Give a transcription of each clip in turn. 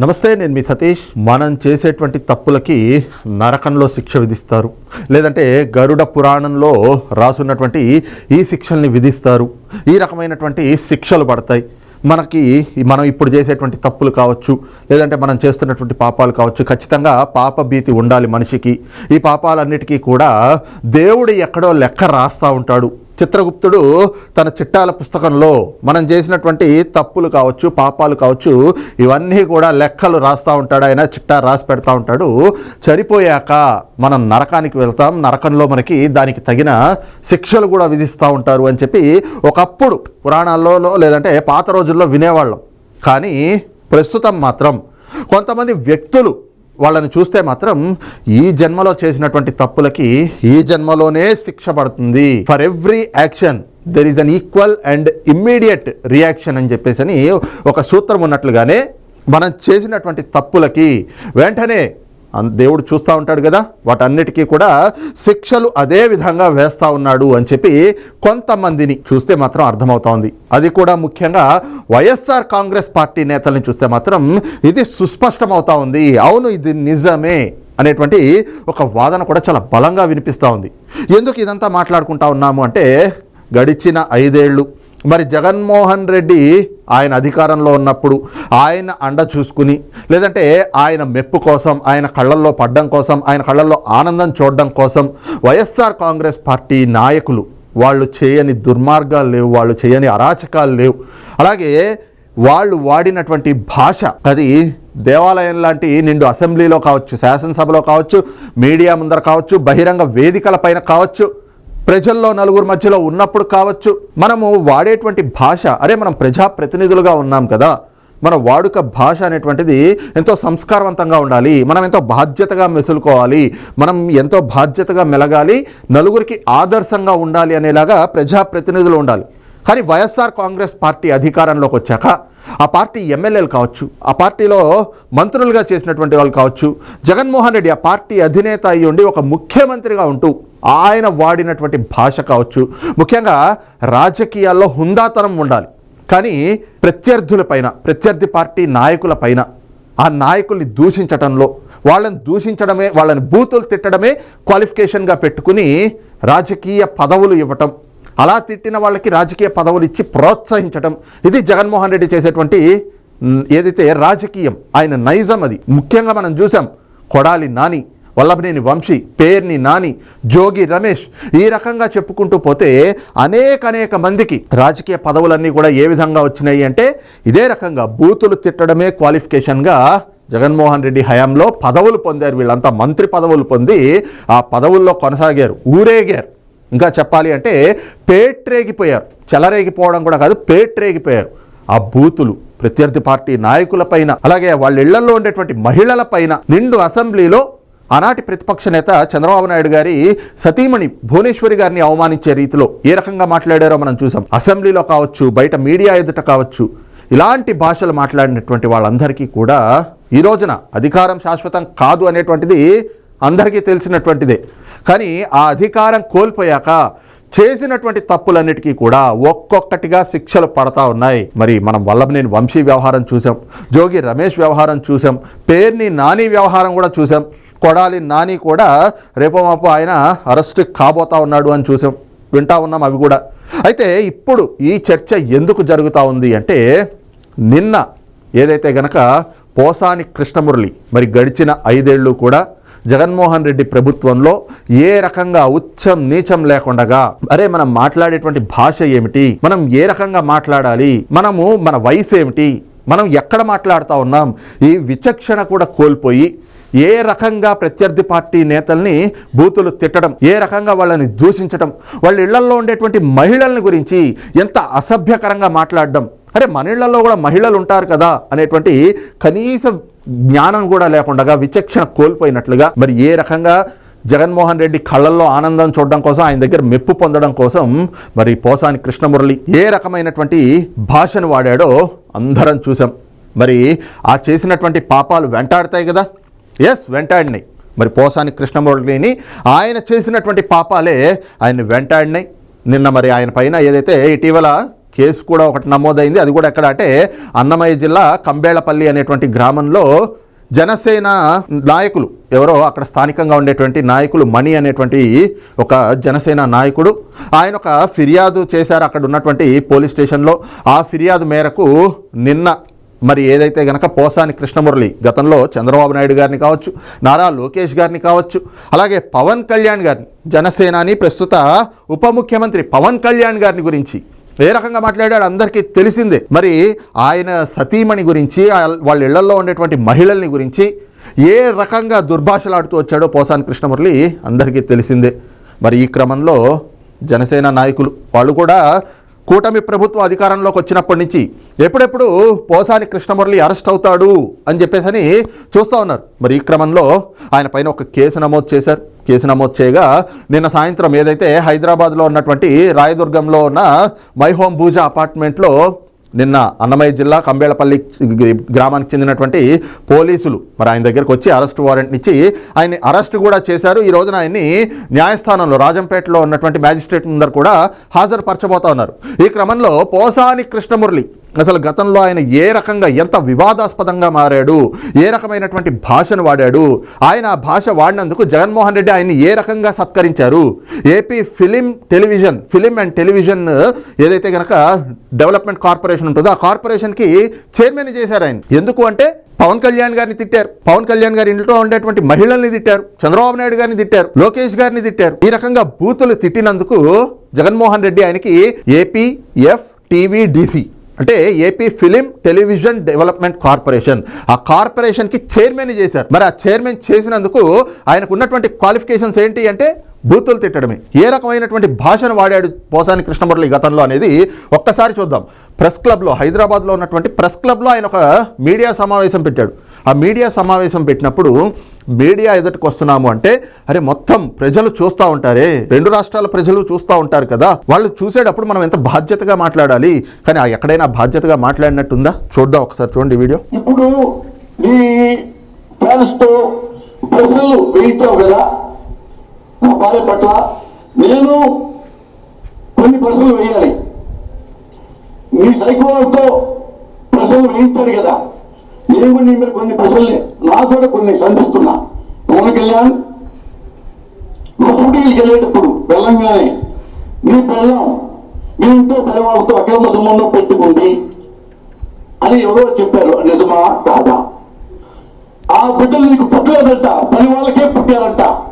నమస్తే నేను మీ సతీష్. మనం చేసేటువంటి తప్పులకి నరకంలో శిక్ష విధిస్తారు. లేదంటే గరుడ పురాణంలో రాసున్నటువంటి ఈ శిక్షల్ని విధిస్తారు. ఈ రకమైనటువంటి శిక్షలు పడతాయి. మనకి మనం ఇప్పుడు చేసేటువంటి తప్పులు కావచ్చు లేదంటే మనం చేస్తున్నటువంటి పాపాలు కావచ్చు ఖచ్చితంగా పాప భీతి ఉండాలి మనిషికి. ఈ పాపాలన్నిటికీ కూడా దేవుడు ఎక్కడో లెక్క రాస్తూ ఉంటాడు. చిత్రగుప్తుడు తన చిట్టాల పుస్తకంలో మనం చేసినటువంటి తప్పులు కావచ్చు పాపాలు కావచ్చు ఇవన్నీ కూడా లెక్కలు రాస్తూ ఉంటాడు. ఆయన చిట్టా రాసి పెడతా ఉంటాడు. చనిపోయాక మనం నరకానికి వెళ్తాం. నరకంలో మనకి దానికి తగిన శిక్షలు కూడా విధిస్తూ ఉంటారు అని చెప్పి ఒకప్పుడు పురాణాల్లో లేదంటే పాత రోజుల్లో వినేవాళ్ళం. కానీ ప్రస్తుతం మాత్రం కొంతమంది వ్యక్తులు వాళ్ళని చూస్తే మాత్రం ఈ జన్మలో చేసినటువంటి తప్పులకి ఈ జన్మలోనే శిక్ష పడుతుంది. For every action there is an equal and immediate reaction అని చెప్పేసి అని ఒక సూత్రం ఉన్నట్లుగానే మనం చేసినటువంటి తప్పులకి వెంటనే దేవుడు చూస్తూ ఉంటాడు కదా? వాటన్నిటికీ కూడా శిక్షలు అదే విధంగా వేస్తూ ఉన్నాడు అని చెప్పి కొంతమందిని చూస్తే మాత్రం అర్థమవుతోంది. అది కూడా ముఖ్యంగా వైఎస్ఆర్ కాంగ్రెస్ పార్టీ నేతల్ని చూస్తే మాత్రం ఇది సుస్పష్టమవుతా ఉంది. అవును ఇది నిజమే అనేటువంటి ఒక వాదన కూడా చాలా బలంగా వినిపిస్తూ ఉంది. ఎందుకు ఇదంతా మాట్లాడుకుంటా ఉన్నాము అంటే గడిచిన ఐదేళ్ళు మరి జగన్మోహన్ రెడ్డి ఆయన అధికారంలో ఉన్నప్పుడు ఆయన అండ చూసుకుని లేదంటే ఆయన మెప్పు కోసం ఆయన కళ్ళల్లో పడ్డం కోసం ఆయన కళ్ళల్లో ఆనందం చూడడం కోసం వైఎస్ఆర్ కాంగ్రెస్ పార్టీ నాయకులు వాళ్ళు చేయని దుర్మార్గాలు లేవు వాళ్ళు చేయని అరాచకాలు లేవు. అలాగే వాళ్ళు వాడినటువంటి భాష అది దేవాలయం లాంటి నిండు అసెంబ్లీలో కావచ్చు శాసనసభలో కావచ్చు మీడియా ముందర కావచ్చు బహిరంగ వేదికల పైన కావచ్చు ప్రజల్లో నలుగురు మధ్యలో ఉన్నప్పుడు కావచ్చు మనము వాడేటువంటి భాష అరే మనం ప్రజాప్రతినిధులుగా ఉన్నాం కదా మన వాడుక భాష అనేటువంటిది ఎంతో సంస్కారవంతంగా ఉండాలి మనం ఎంతో బాధ్యతగా మెసులుకోవాలి మనం ఎంతో బాధ్యతగా మెలగాలి నలుగురికి ఆదర్శంగా ఉండాలి అనేలాగా ప్రజాప్రతినిధులు ఉండాలి. కానీ వైఎస్ఆర్ కాంగ్రెస్ పార్టీ అధికారంలోకి వచ్చాక ఆ పార్టీ ఎమ్మెల్యేలు కావచ్చు ఆ పార్టీలో మంత్రులుగా చేసినటువంటి వాళ్ళు కావచ్చు జగన్మోహన్ రెడ్డి ఆ పార్టీ అధినేత అయ్యి ఉండి ఒక ముఖ్యమంత్రిగా ఉంటూ ఆయన వాడినటువంటి భాష కావచ్చు. ముఖ్యంగా రాజకీయాల్లో హుందాతనం ఉండాలి. కానీ ప్రత్యర్థులపైన ప్రత్యర్థి పార్టీ నాయకులపైన ఆ నాయకుల్ని దూషించటంలో వాళ్ళని దూషించడమే వాళ్ళని బూతులు తిట్టడమే క్వాలిఫికేషన్గా పెట్టుకుని రాజకీయ పదవులు ఇవ్వటం అలా తిట్టిన వాళ్ళకి రాజకీయ పదవులు ఇచ్చి ప్రోత్సహించడం ఇది జగన్మోహన్ రెడ్డి చేసేటువంటి ఏదైతే రాజకీయం ఆయన నైజం అది. ముఖ్యంగా మనం చూసాం కొడాలి నాని వల్లభనేని వంశీ పేర్ని నాని జోగి రమేష్ ఈ రకంగా చెప్పుకుంటూ పోతే అనేక అనేక మందికి రాజకీయ పదవులన్నీ కూడా ఏ విధంగా వచ్చినాయి అంటే ఇదే రకంగా బూతులు తిట్టడమే క్వాలిఫికేషన్గా జగన్మోహన్ రెడ్డి హయాంలో పదవులు పొందారు. వీళ్ళంతా మంత్రి పదవులు పొంది ఆ పదవుల్లో కొనసాగారు. ఊరేగారు. ఇంకా చెప్పాలి అంటే పేట్రేగిపోయారు. చెలరేగిపోవడం కూడా కాదు పేట్రేగిపోయారు. ఆ బూతులు ప్రత్యర్థి పార్టీ నాయకులపైన అలాగే వాళ్ళ ఇళ్ళలో ఉండేటువంటి మహిళలపైన నిండు అసెంబ్లీలో ఆనాటి ప్రతిపక్ష నేత చంద్రబాబు నాయుడు గారి సతీమణి భువనేశ్వరి గారిని అవమానించే రీతిలో ఏ రకంగా మాట్లాడారో మనం చూసాం. అసెంబ్లీలో కావచ్చు బయట మీడియా ఎదుట కావచ్చు ఇలాంటి భాషలు మాట్లాడినటువంటి వాళ్ళందరికీ కూడా ఈ రోజున అధికారం శాశ్వతం కాదు అనేటువంటిది అందరికీ తెలిసినటువంటిదే. కానీ ఆ అధికారం కోల్పోయాక చేసినటువంటి తప్పులన్నిటికీ కూడా ఒక్కొక్కటిగా శిక్షలు పడతా ఉన్నాయి. మరి మనం వల్లభనేని వంశీ వ్యవహారం చూసాం జోగి రమేష్ వ్యవహారం చూసాం పేర్ని నాని వ్యవహారం కూడా చూసాం. కొడాలి నాని కూడా రేపో మాపు ఆయన అరెస్ట్ కాబోతా ఉన్నాడు అని చూసాం వింటా ఉన్నాం అవి కూడా. అయితే ఇప్పుడు ఈ చర్చ ఎందుకు జరుగుతూ ఉంది అంటే నిన్న ఏదైతే గనక పోసాని కృష్ణమురళి మరి గడిచిన ఐదేళ్ళు కూడా జగన్మోహన్ రెడ్డి ప్రభుత్వంలో ఏ రకంగా ఉచ్చం నీచం లేకుండగా అరే మనం మాట్లాడేటువంటి భాష ఏమిటి? మనం ఏ రకంగా మాట్లాడాలి? మనము మన వయసు ఏమిటి? మనం ఎక్కడ మాట్లాడుతూ ఉన్నాం? ఈ విచక్షణ కూడా కోల్పోయి ఏ రకంగా ప్రత్యర్థి పార్టీ నేతల్ని బూతులు తిట్టడం ఏ రకంగా వాళ్ళని దూషించడం వాళ్ళ ఇళ్ళల్లో ఉండేటువంటి మహిళల్ని గురించి ఎంత అసభ్యకరంగా మాట్లాడడం. అరే మన ఇళ్ళలో కూడా మహిళలు ఉంటారు కదా అనేటువంటి కనీస జ్ఞానం కూడా లేకుండా విచక్షణ కోల్పోయినట్లుగా మరి ఏ రకంగా జగన్మోహన్ రెడ్డి కళ్ళల్లో ఆనందం చూడడం కోసం ఆయన దగ్గర మెప్పు పొందడం కోసం మరి పోసాని కృష్ణమురళి ఏ రకమైనటువంటి భాషను వాడాడో అందరం చూసాం మరి ఆ చేసినటువంటి పాపాలు వెంటాడతాయి కదా. ఎస్ వెంటాడినాయి మరి పోసాని కృష్ణమురళిని ఆయన చేసినటువంటి పాపాలే ఆయన వెంటాడినాయి నిన్న మరి ఆయన పైన ఏదైతే ఇటీవల కేసు కూడా ఒకటి నమోదైంది అది కూడా ఎక్కడ అంటే అన్నమయ్య జిల్లా కంబేళపల్లి అనేటువంటి గ్రామంలో జనసేన నాయకులు ఎవరో అక్కడ స్థానికంగా ఉండేటువంటి నాయకులు మణి అనేటువంటి ఒక జనసేన నాయకుడు ఆయన ఒక ఫిర్యాదు చేశారు అక్కడ ఉన్నటువంటి పోలీస్ స్టేషన్లో. ఆ ఫిర్యాదు మేరకు నిన్న మరి ఏదైతే గనక పోసాని కృష్ణమురళి గతంలో చంద్రబాబు నాయుడు గారిని కావచ్చు నారా లోకేష్ గారిని కావచ్చు అలాగే పవన్ కళ్యాణ్ గారిని జనసేనాని ప్రస్తుత ఉప ముఖ్యమంత్రి పవన్ కళ్యాణ్ గారిని గురించి ఏ రకంగా మాట్లాడాడు అందరికీ తెలిసిందే. మరి ఆయన సతీమణి గురించి వాళ్ళ ఇళ్ళలో ఉండేటువంటి మహిళల్ని గురించి ఏ రకంగా దుర్భాషలాడుతూ వచ్చాడో పోసాని కృష్ణమురళి అందరికీ తెలిసిందే. మరి ఈ క్రమంలో జనసేన నాయకులు వాళ్ళు కూడా కూటమి ప్రభుత్వం అధికారంలోకి వచ్చినప్పటి నుంచి ఎప్పుడెప్పుడు పోసాని కృష్ణమురళి అరెస్ట్ అవుతాడు అని చెప్పేసి అని చూస్తూ ఉన్నారు. మరి ఈ క్రమంలో ఆయన పైన ఒక కేసు నమోదు చేశారు. కేసు నమోదు చేయగా నిన్న సాయంత్రం ఏదైతే హైదరాబాద్లో ఉన్నటువంటి రాయదుర్గంలో ఉన్న మై హోమ్ భూజా అపార్ట్మెంట్లో నిన్న అన్నమయ్య జిల్లా కంబేళపల్లి గ్రామానికి చెందినటువంటి పోలీసులు మరి ఆయన దగ్గరకు వచ్చి అరెస్ట్ వారెంట్ ఇచ్చి ఆయన్ని అరెస్ట్ కూడా చేశారు. ఈ రోజున ఆయన్ని న్యాయస్థానంలో రాజంపేటలో ఉన్నటువంటి మ్యాజిస్ట్రేట్ ముందర కూడా హాజరుపరచబోతా ఉన్నారు. ఈ క్రమంలో పోసాని కృష్ణమురళి అసలు గతంలో ఆయన ఏ రకంగా ఎంత వివాదాస్పదంగా మారాడు ఏ రకమైనటువంటి భాషను వాడాడు ఆయన ఆ భాష వాడినందుకు జగన్మోహన్ రెడ్డి ఆయన్ని ఏ రకంగా సత్కరించారు? AP film television film and television ఏదైతే గనక డెవలప్మెంట్ కార్పొరేషన్ ఉంటుందో ఆ కార్పొరేషన్కి చైర్మన్ చేశారు ఆయన. ఎందుకు అంటే పవన్ కళ్యాణ్ గారిని తిట్టారు. పవన్ కళ్యాణ్ గారి ఇంట్లో ఉండేటువంటి మహిళల్ని తిట్టారు. చంద్రబాబు నాయుడు గారిని తిట్టారు. లోకేష్ గారిని తిట్టారు. ఈ రకంగా బూతులు తిట్టినందుకు జగన్మోహన్ రెడ్డి ఆయనకి ఏపీ ఎఫ్ టీవీ డిసి అంటే AP film television development corporation ఆ కార్పొరేషన్కి చైర్మన్ చేశారు. మరి ఆ చైర్మన్ చేసినందుకు ఆయనకు ఉన్నటువంటి క్వాలిఫికేషన్స్ ఏంటి అంటే బూతులు తిట్టడమే. ఏ రకమైనటువంటి భాషను వాడాడు పోసాని కృష్ణమురళి గతంలో అనేది ఒక్కసారి చూద్దాం. ప్రెస్ క్లబ్లో హైదరాబాద్లో ఉన్నటువంటి ప్రెస్ క్లబ్లో ఆయన ఒక మీడియా సమావేశం పెట్టాడు. ఆ మీడియా సమావేశం పెట్టినప్పుడు మీడియా ఎదుటికి వస్తున్నాము అంటే అరే మొత్తం ప్రజలు చూస్తూ ఉంటారే రెండు రాష్ట్రాల ప్రజలు చూస్తూ ఉంటారు కదా వాళ్ళు చూసేటప్పుడు మనం ఎంత బాధ్యతగా మాట్లాడాలి? కానీ ఆ ఎక్కడైనా బాధ్యతగా మాట్లాడినట్టుందా? చూద్దాం ఒకసారి చూడండి వీడియో. ఇప్పుడు నీ ఫ్యాన్స్ కదా నా భార్య పట్ల నేను కొన్ని ప్రశ్నలు వేయాలి. మీ సైకోతో ప్రశ్నలు వేయించాడు కదా. నేను నీ మీద కొన్ని ప్రశ్నలు నాకు కూడా కొన్ని సంధిస్తున్నా. పవన్ కళ్యాణ్ నువ్వు షూటింగ్కి వెళ్ళేటప్పుడు వెళ్ళంగానే నీ పిల్లం మీ ఇంట్లో పిల్లవాళ్ళతో అక్రమ సంబంధం పెట్టుకుంది అని ఎవరో చెప్పారు. నిజమా? కాదా? ఆ బిడ్డలు నీకు పుట్టలేదంట. పని వాళ్ళకే పుట్టారంట.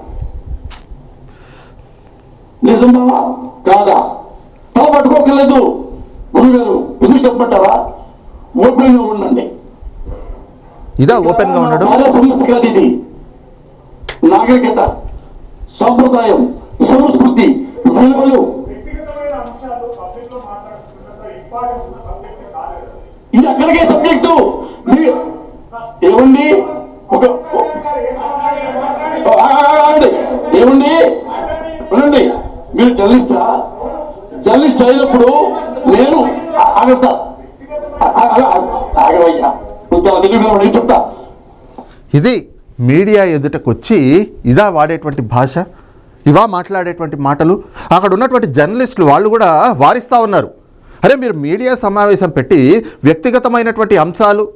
నిజమా కాదా తల పట్టుకోకలేదు గురుగారు ఎందుకు చెప్పమంటారా ఓపెన్గా ఉండండి ఇదా ఓపెన్గా ఉండడం చాలా సమస్య కాదు ఇది నాగరికత సంప్రదాయం సంస్కృతి విలువలు వ్యక్తిగతమైన అంశాలు పబ్లిక్లో మాట్లాడుతున్నంత ఇంపార్టెన్స్ ఉన్న సబ్జెక్ట్ కాలేదు ఇది అక్కడికే సబ్జెక్టు మీ ఏమండి ఒక. ఏమండి వినండి వీడు జర్నలిస్టా? జర్నలిస్ట్ అయినప్పుడు నేను ఆగస్తా. ఆగవయ్యా. నేను చెప్తా. ఇది మీడియా ఎదుటకొచ్చి ఇదా వాడేటువంటి భాష? ఇవా మాట్లాడేటువంటి మాటలు? అక్కడ ఉన్నటువంటి జర్నలిస్టులు వాళ్ళు కూడా వారిస్తూ ఉన్నారు. అరే మీరు మీడియా సమావేశం పెట్టి వ్యక్తిగతమైనటువంటి అంశాలు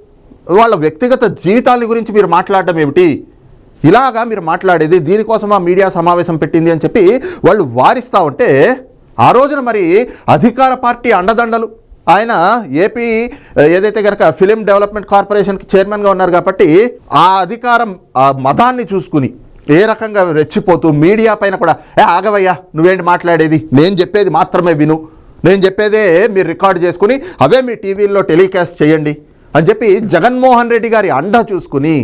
వాళ్ళ వ్యక్తిగత జీవితాల గురించి మీరు మాట్లాడడం ఏమిటి? ఇలాగా మీరు మాట్లాడేది దీనికోసం ఆ మీడియా సమావేశం పెట్టింది అని చెప్పి వాళ్ళు వారిస్తూ ఉంటే ఆ రోజున మరి అధికార పార్టీ అండదండలు. ఆయన ఏపీ ఏదైతే కనుక ఫిలిం డెవలప్మెంట్ కార్పొరేషన్కి చైర్మన్గా ఉన్నారు కాబట్టి ఆ అధికారం ఆ మతాన్ని చూసుకుని ఏ రకంగా రెచ్చిపోతూ మీడియా పైన కూడా ఏ ఆగవయ్యా నువ్వేంటి మాట్లాడేది? నేను చెప్పేది మాత్రమే విను. నేను చెప్పేదే మీరు రికార్డ్ చేసుకుని అవే మీ టీవీల్లో టెలికాస్ట్ చేయండి. అని చెప్పి జగన్మోహన్ రెడ్డి గారి అండ చూసుకుని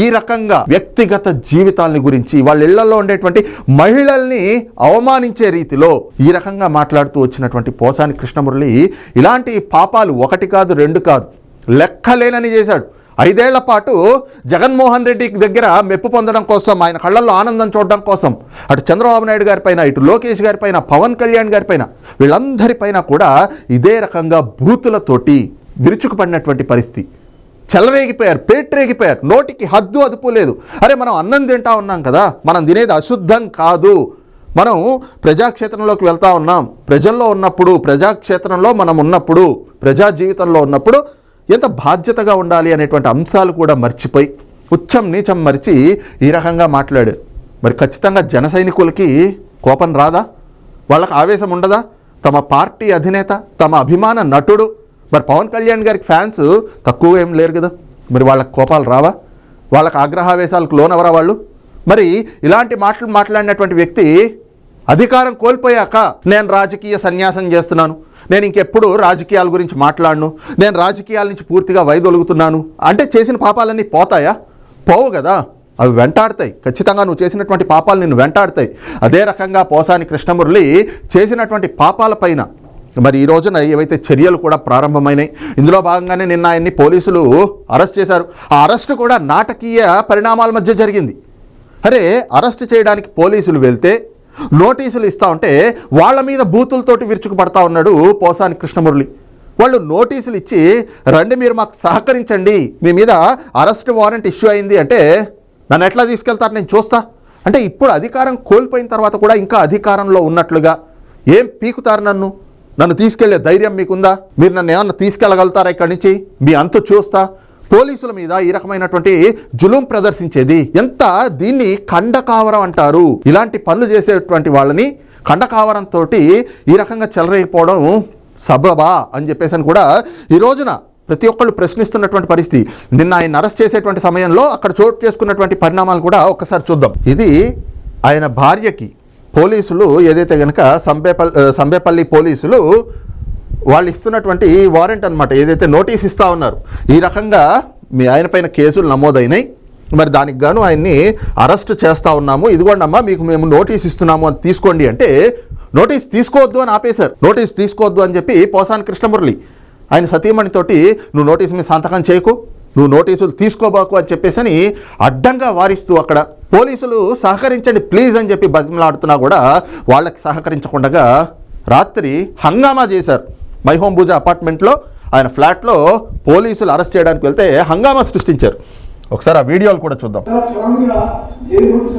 ఈ రకంగా వ్యక్తిగత జీవితాలని గురించి వాళ్ళ ఇళ్ళలో ఉండేటువంటి మహిళల్ని అవమానించే రీతిలో ఈ రకంగా మాట్లాడుతూ వచ్చినటువంటి పోసాని కృష్ణమురళి ఇలాంటి పాపాలు ఒకటి కాదు రెండు కాదు. లెక్కలేనని చేశాడు. ఐదేళ్ళ పాటు జగన్మోహన్ రెడ్డి దగ్గర మెప్పు పొందడం కోసం ఆయన కళ్ళల్లో ఆనందం చూడడం కోసం అటు చంద్రబాబు నాయుడు గారిపైన ఇటు లోకేష్ గారి పైన పవన్ కళ్యాణ్ గారిపైన వీళ్ళందరిపైన కూడా ఇదే రకంగా బూతులతోటి విరుచుకుపడినటువంటి పరిస్థితి. చెలరేగిపోయారు పేట్రేగిపోయారు నోటికి హద్దు అదుపు లేదు. అరే మనం అన్నం తింటా ఉన్నాం కదా మనం తినేది అశుద్ధం కాదు. మనం ప్రజాక్షేత్రంలోకి వెళ్తా ఉన్నాం. ప్రజల్లో ఉన్నప్పుడు ప్రజాక్షేత్రంలో మనం ఉన్నప్పుడు ప్రజా జీవితంలో ఉన్నప్పుడు ఎంత బాధ్యతగా ఉండాలి అనేటువంటి అంశాలు కూడా మర్చిపోయి ఉచ్చం నీచం మరిచి ఈ రకంగా మాట్లాడు మరి ఖచ్చితంగా జన సైనికులకి కోపం రాదా? వాళ్ళకి ఆవేశం ఉండదా? తమ పార్టీ అధినేత తమ అభిమాన నటుడు మరి పవన్ కళ్యాణ్ గారికి ఫ్యాన్స్ తక్కువ ఏం లేరు కదా. మరి వాళ్ళకి కోపాలు రావా? వాళ్ళకి ఆగ్రహావేశాలకు లోనవరా వాళ్ళు? మరి ఇలాంటి మాటలు మాట్లాడినటువంటి వ్యక్తి అధికారం కోల్పోయాక నేను రాజకీయ సన్యాసం చేస్తున్నాను. నేను ఇంకెప్పుడు రాజకీయాల గురించి మాట్లాడను. నేను రాజకీయాల నుంచి పూర్తిగా వైదొలుగుతున్నాను. అంటే చేసిన పాపాలన్నీ పోతాయా? పోవు కదా. అవి వెంటాడతాయి. ఖచ్చితంగా నువ్వు చేసినటువంటి పాపాలు నిన్ను వెంటాడతాయి. అదే రకంగా పోసాని కృష్ణమురళి చేసినటువంటి పాపాలపైన మరి ఈ రోజున ఏవైతే చర్యలు కూడా ప్రారంభమైనాయి ఇందులో భాగంగానే నిన్న ఆయన్ని పోలీసులు అరెస్ట్ చేశారు. ఆ అరెస్ట్ కూడా నాటకీయ పరిణామాల మధ్య జరిగింది. అరే అరెస్ట్ చేయడానికి పోలీసులు వెళ్తే నోటీసులు ఇస్తా ఉంటే వాళ్ళ మీద బూతులతోటి విరుచుకుపడతా ఉన్నాడు పోసాని కృష్ణమురళి. వాళ్ళు నోటీసులు ఇచ్చి రండి మీరు మాకు సహకరించండి మీ మీద అరెస్ట్ వారెంట్ ఇష్యూ అయింది అంటే నన్ను ఎట్లా తీసుకెళ్తారు నేను చూస్తా. అంటే ఇప్పుడు అధికారం కోల్పోయిన తర్వాత కూడా ఇంకా అధికారంలో ఉన్నట్లుగా ఏం పీకుతారు నన్ను? నన్ను తీసుకెళ్ళే ధైర్యం మీకుందా? మీరు నన్ను ఏమన్నా తీసుకెళ్ళగలుగుతారా ఇక్కడి నుంచి? మీ అంతు చూస్తా. పోలీసుల మీద ఈ రకమైనటువంటి జులుం ప్రదర్శించేది. ఎంత దీన్ని కండకావరం అంటారు. ఇలాంటి పనులు చేసేటువంటి వాళ్ళని కండకావరంతో ఈ రకంగా చెలరేగిపోవడం సబబా అని చెప్పేసి అని కూడా ఈ రోజున ప్రతి ఒక్కళ్ళు ప్రశ్నిస్తున్నటువంటి పరిస్థితి. నిన్న ఆయన అరెస్ట్ చేసేటువంటి సమయంలో అక్కడ చోటు చేసుకున్నటువంటి పరిణామాలు కూడా ఒక్కసారి చూద్దాం. ఇది ఆయన భార్యకి పోలీసులు ఏదైతే కనుక సంబేపల్లి సంబేపల్లి పోలీసులు వాళ్ళు ఇస్తున్నటువంటి వారెంట్ అన్నమాట. ఏదైతే నోటీస్ ఇస్తా ఉన్నారు ఈ రకంగా మీ ఆయన పైన కేసులు నమోదైనాయి. మరి దానికి గాను ఆయన్ని అరెస్ట్ చేస్తూ ఉన్నాము. ఇదిగోండమ్మా మీకు మేము నోటీస్ ఇస్తున్నాము అని తీసుకోండి అంటే నోటీస్ తీసుకోవద్దు అని ఆపేశారు. నోటీస్ తీసుకోవద్దు అని చెప్పి పోసాని కృష్ణమురళి ఆయన సతీమణితోటి నువ్వు నోటీస్ మీద సంతకం చేయకు నువ్వు నోటీసులు తీసుకోబాకు అని చెప్పేసి అని అడ్డంగా వారిస్తూ అక్కడ పోలీసులు సహకరించండి ప్లీజ్ అని చెప్పి బతిమలాడుతున్నా కూడా వాళ్ళకి సహకరించకుండా రాత్రి హంగామా చేశారు. మై హోమ్ పూజ అపార్ట్మెంట్లో ఆయన ఫ్లాట్లో పోలీసులు అరెస్ట్ చేయడానికి వెళ్తే హంగామా సృష్టించారు. ఒకసారి ఆ వీడియోలు కూడా చూద్దాం. స్వామిగా ఏ రూల్స్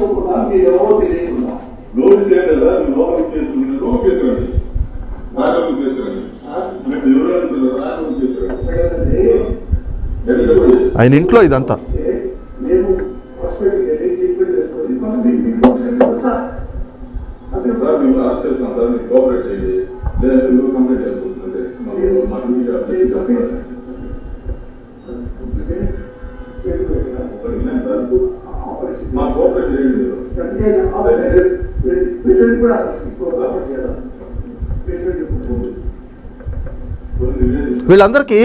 అంటే సార్ మేము అరెస్ట్ చేస్తాం సార్ మీరు కోఆపరేట్ చేయండి లేదా మీరు కంప్లైంట్ చేసి వస్తుంది మాకు మా డ్యూటీ అప్డేట్ చేస్తున్నారు సార్. మా కోఆపరేట్ చేయండి పేషెంట్ కూడా. వీళ్ళందరికీ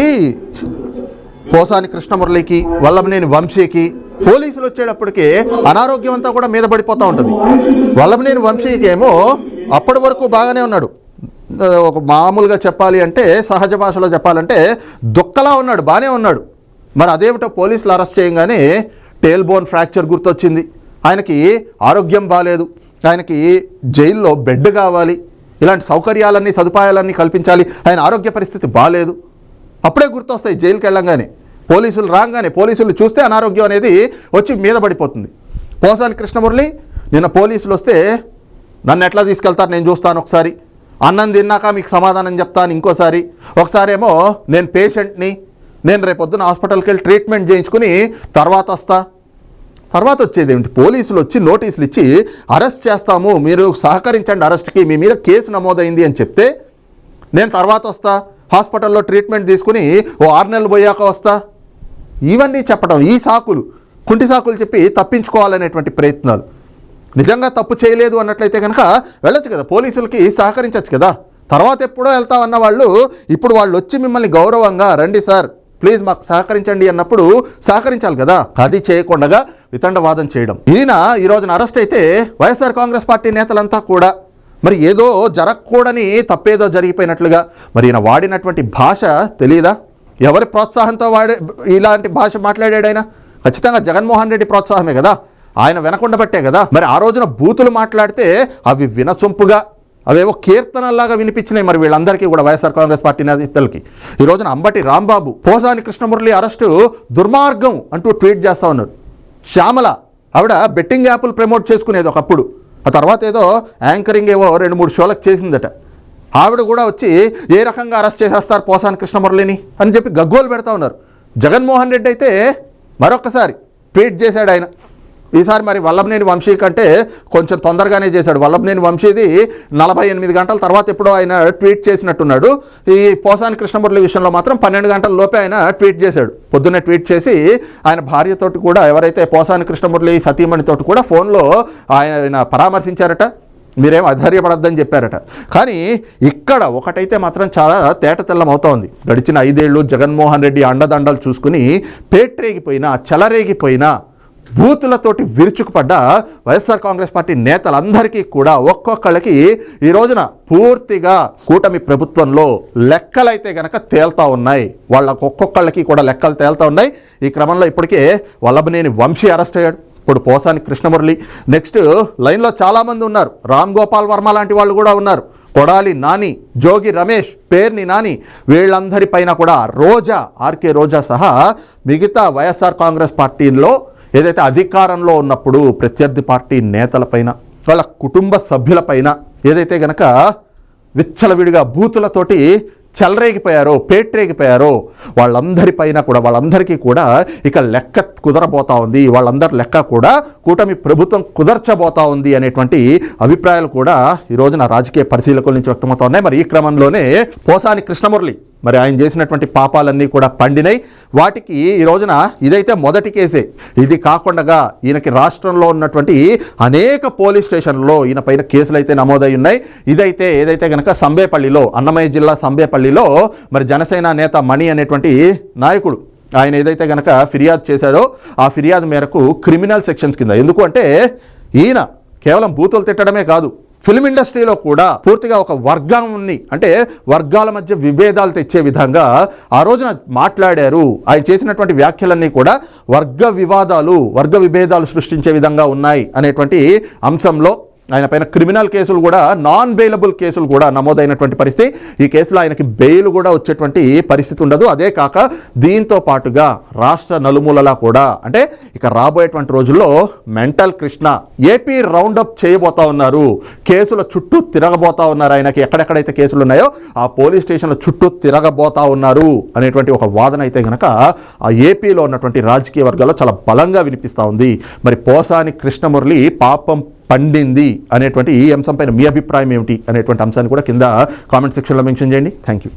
పోసాని కృష్ణమురళికి వల్లభనేని వంశీకి పోలీసులు వచ్చేటప్పటికే అనారోగ్యం అంతా కూడా మీద పడిపోతూ ఉంటుంది. వల్లభనేని వంశీకి ఏమో అప్పటి వరకు బాగానే ఉన్నాడు. ఒక మామూలుగా చెప్పాలి అంటే సహజ భాషలో చెప్పాలంటే దుక్కలా ఉన్నాడు బాగానే ఉన్నాడు. మరి అదేమిటో పోలీసులు అరెస్ట్ చేయగానే టేల్ బోన్ ఫ్రాక్చర్ గుర్తొచ్చింది. ఆయనకి ఆరోగ్యం బాగాలేదు ఆయనకి జైల్లో బెడ్ కావాలి. ఇలాంటి సౌకర్యాలన్నీ సదుపాయాలన్నీ కల్పించాలి. ఆయన ఆరోగ్య పరిస్థితి బాగాలేదు అప్పుడే గుర్తొస్తాయి జైలుకి వెళ్ళంగానే పోలీసులు రాగానే పోలీసులు చూస్తే అనారోగ్యం అనేది వచ్చి మీద పడిపోతుంది. పోసాని కృష్ణమురళి నిన్న పోలీసులు వస్తే నన్ను ఎట్లా తీసుకెళ్తారు నేను చూస్తాను ఒకసారి. అన్నం తిన్నాక మీకు సమాధానం చెప్తాను ఇంకోసారి. ఒకసారేమో నేను పేషెంట్ని నేను రేపొద్దున హాస్పిటల్కి వెళ్ళి ట్రీట్మెంట్ చేయించుకుని తర్వాత వస్తా. తర్వాత వచ్చేది ఏమిటి? పోలీసులు వచ్చి నోటీసులు ఇచ్చి అరెస్ట్ చేస్తాము మీరు సహకరించండి అరెస్ట్కి మీ మీద కేసు నమోదైంది అని చెప్తే నేను తర్వాత వస్తా. హాస్పిటల్లో ట్రీట్మెంట్ తీసుకుని ఓ ఆరు నెలలు పోయాక వస్తా. ఇవన్నీ చెప్పడం ఈ సాకులు కుంటి సాకులు చెప్పి తప్పించుకోవాలనేటువంటి ప్రయత్నాలు. నిజంగా తప్పు చేయలేదు అన్నట్లయితే కనుక వెళ్ళొచ్చు కదా పోలీసులకి సహకరించవచ్చు కదా. తర్వాత ఎప్పుడో వెళ్తామన్న వాళ్ళు ఇప్పుడు వాళ్ళు వచ్చి మిమ్మల్ని గౌరవంగా రండి సార్ ప్లీజ్ మాకు సహకరించండి అన్నప్పుడు సహకరించాలి కదా. అది చేయకుండా వితండవాదం చేయడం. ఈయన ఈ రోజున అరెస్ట్ అయితే వైఎస్ఆర్ కాంగ్రెస్ పార్టీ నేతలంతా కూడా మరి ఏదో జరగకూడని తప్పేదో జరిగిపోయినట్లుగా మరి ఈయన వాడినటువంటి భాష తెలియదా ఎవరి ప్రోత్సాహంతో వాడే ఇలాంటి భాష మాట్లాడాడు ఆయన? ఖచ్చితంగా జగన్మోహన్ రెడ్డి ప్రోత్సాహమే కదా? ఆయన వినకుండబట్టే కదా? మరి ఆ రోజున బూతులు మాట్లాడితే అవి వినసొంపుగా అవేవో కీర్తనల్లాగా వినిపించినాయి మరి వీళ్ళందరికీ కూడా వైఎస్ఆర్ కాంగ్రెస్ పార్టీ నేతలకి. ఈ రోజున అంబటి రాంబాబు పోసాని కృష్ణమురళి అరెస్టు దుర్మార్గం అంటూ ట్వీట్ చేస్తూ ఉన్నారు శ్యామల ఆవిడ బెట్టింగ్ యాప్లు ప్రమోట్ చేసుకునేది ఒకప్పుడు. ఆ తర్వాత ఏదో యాంకరింగ్ ఏవో రెండు మూడు షోలకు చేసిందట. ఆవిడ కూడా వచ్చి ఏ రకంగా అరెస్ట్ చేసేస్తారు పోసాని కృష్ణమురళిని అని చెప్పి గగ్గోలు పెడతా ఉన్నారు. జగన్మోహన్ రెడ్డి అయితే మరొకసారి ట్వీట్ చేశాడు ఆయన. ఈసారి మరి వల్లభనేని వంశీ కంటే కొంచెం తొందరగానే చేశాడు. వల్లభనేని వంశీది నలభై ఎనిమిది గంటల తర్వాత ఎప్పుడో ఆయన ట్వీట్ చేసినట్టున్నాడు. ఈ పోసాని కృష్ణమురళి విషయంలో మాత్రం పన్నెండు గంటల లోపే ఆయన ట్వీట్ చేశాడు. పొద్దున్నే ట్వీట్ చేసి ఆయన భార్యతోటి కూడా ఎవరైతే పోసాని కృష్ణమురళి సతీమణితోటి కూడా ఫోన్లో ఆయన పరామర్శించారట. మీరేం అధైర్యపడద్దని చెప్పారట. కానీ ఇక్కడ ఒకటైతే మాత్రం చాలా తేట తెల్లమవుతోంది గడిచిన ఐదేళ్ళు జగన్మోహన్ రెడ్డి అండదండలు చూసుకుని పేట్రేగిపోయినా చెలరేగిపోయినా బూతులతోటి విరుచుకుపడ్డ వైఎస్ఆర్ కాంగ్రెస్ పార్టీ నేతలందరికీ కూడా ఒక్కొక్కళ్ళకి ఈ రోజున పూర్తిగా కూటమి ప్రభుత్వంలో లెక్కలైతే గనక తేల్తా ఉన్నాయి. వాళ్ళకు ఒక్కొక్కళ్ళకి కూడా లెక్కలు తేల్తా ఉన్నాయి. ఈ క్రమంలో ఇప్పటికే వల్లభనేని వంశీ అరెస్ట్ అయ్యాడు. ఇప్పుడు పోసాని కృష్ణమురళి. నెక్స్ట్ లైన్లో చాలామంది ఉన్నారు. రామ్ గోపాల్ వర్మ లాంటి వాళ్ళు కూడా ఉన్నారు. కొడాలి నాని జోగి రమేష్ పేర్ని నాని వీళ్ళందరిపైన కూడా రోజా ఆర్కే రోజా సహా మిగతా వైఎస్ఆర్ కాంగ్రెస్ పార్టీలో ఏదైతే అధికారంలో ఉన్నప్పుడు ప్రత్యర్థి పార్టీ నేతలపైన వాళ్ళ కుటుంబ సభ్యులపైన ఏదైతే గనక విచ్చలవిడిగా బూతులతోటి చెలరేగిపోయారో పేట్రేగిపోయారో వాళ్ళందరిపైన కూడా వాళ్ళందరికీ కూడా ఇక లెక్క కుదరబోతా ఉంది. వాళ్ళందరి లెక్క కూడా కూటమి ప్రభుత్వం కుదర్చబోతా ఉంది అనేటువంటి అభిప్రాయాలు కూడా ఈ రోజున రాజకీయ పరిశీలకుల నుంచి వ్యక్తమవుతా ఉన్నాయి. మరి ఈ క్రమంలోనే పోసాని కృష్ణమురళి మరి ఆయన చేసినటువంటి పాపాలన్నీ కూడా పండినాయి వాటికి ఈ రోజున ఇదైతే మొదటి కేసే. ఇది కాకుండా ఈయనకి రాష్ట్రంలో ఉన్నటువంటి అనేక పోలీస్ స్టేషన్లో ఈయన పైన కేసులు అయితే నమోదై ఉన్నాయి ఇదైతే ఏదైతే కనుక సంబేపల్లిలో అన్నమయ్య జిల్లా సంబేపల్లిలో మరి జనసేన నేత మణి అనేటువంటి నాయకుడు ఆయన ఏదైతే కనుక ఫిర్యాదు చేశారో ఆ ఫిర్యాదు మేరకు క్రిమినల్ సెక్షన్స్ కింద. ఎందుకు అంటే ఈయన కేవలం బూతులు తిట్టడమే కాదు ఫిల్మ్ ఇండస్ట్రీలో కూడా పూర్తిగా ఒక వర్గాన్ని అంటే వర్గాల మధ్య విభేదాలు తెచ్చే విధంగా ఆ రోజున మాట్లాడారు. ఆయన చేసినటువంటి వ్యాఖ్యలన్నీ కూడా వర్గ వివాదాలు వర్గ విభేదాలు సృష్టించే విధంగా ఉన్నాయి అనేటువంటి అంశంలో ఆయన పైన క్రిమినల్ కేసులు కూడా నాన్ బెయిలబుల్ కేసులు కూడా నమోదైనటువంటి పరిస్థితి. ఈ కేసులో ఆయనకి బెయిల్ కూడా వచ్చేటువంటి పరిస్థితి ఉండదు. అదే కాక దీంతో పాటుగా రాష్ట్ర నలుమూలలా కూడా అంటే ఇక రాబోయేటువంటి రోజుల్లో మెంటల్ కృష్ణ ఏపీ రౌండప్ చేయబోతా ఉన్నారు. కేసుల చుట్టూ తిరగబోతా ఉన్నారు. ఆయనకి ఎక్కడెక్కడైతే కేసులు ఉన్నాయో ఆ పోలీస్ స్టేషన్ల చుట్టూ తిరగబోతా ఉన్నారు అనేటువంటి ఒక వాదన అయితే గనక ఆ ఏపీలో ఉన్నటువంటి రాజకీయ వర్గాల్లో చాలా బలంగా వినిపిస్తూ ఉంది. మరి పోసాని కృష్ణమురళి పాపం పండింది అనేటువంటి ఈ అంశంపైన మీ అభిప్రాయం ఏమిటి అనేటువంటి అంశాన్ని కూడా కింద కామెంట్ సెక్షన్లో మెన్షన్ చేయండి. Thank you